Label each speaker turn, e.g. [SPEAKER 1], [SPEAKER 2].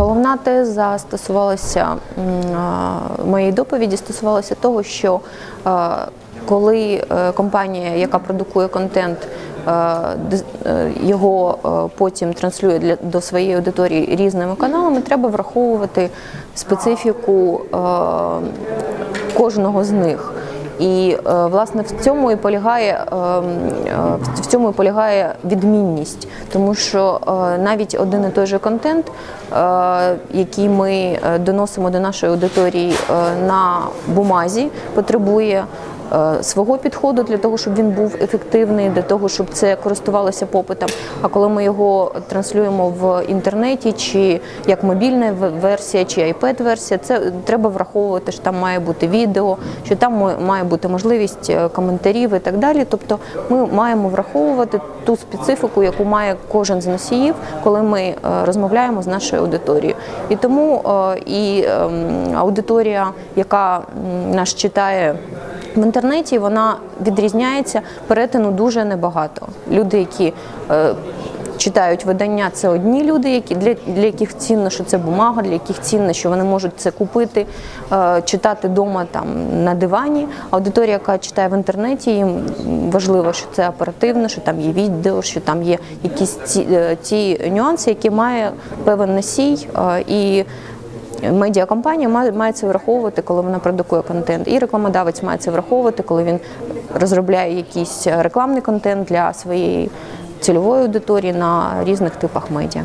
[SPEAKER 1] Головна теза стосувалася моєї доповіді, стосувалася того, що коли е, компанія, яка продукує контент, е, його е, потім транслює до своєї аудиторії різними каналами, треба враховувати специфіку кожного з них. І е, власне в цьому і полягає е, м, е, в цьому і полягає відмінність, тому що е, навіть один і той же контент, який ми доносимо до нашої аудиторії на бумазі, потребує свого підходу для того, щоб він був ефективний, для того, щоб це користувалося попитом. А коли ми його транслюємо в інтернеті, чи як мобільна версія, чи iPad-версія, це треба враховувати, що там має бути відео, що там має бути можливість е, коментарів і так далі. Тобто ми маємо враховувати ту специфіку, яку має кожен з носіїв, коли ми е, розмовляємо з нашою аудиторією. І тому е, і ем, аудиторія, яка нас читає. В інтернеті вона відрізняється перетину дуже небагато. Люди, які е, читають видання, це одні люди, які для, для яких цінно, що це бумага, для яких цінно, що вони можуть це купити, е, читати вдома там на дивані. Аудиторія, яка читає в інтернеті, їм важливо, що це оперативно, що там є відео, що там є якісь ці, е, ті нюанси, які має певен носій е, і. Медіакомпанія має, це враховувати, коли вона продукує контент, і рекламодавець має це враховувати, коли він розробляє якийсь рекламний контент для своєї цільової аудиторії на різних типах медіа.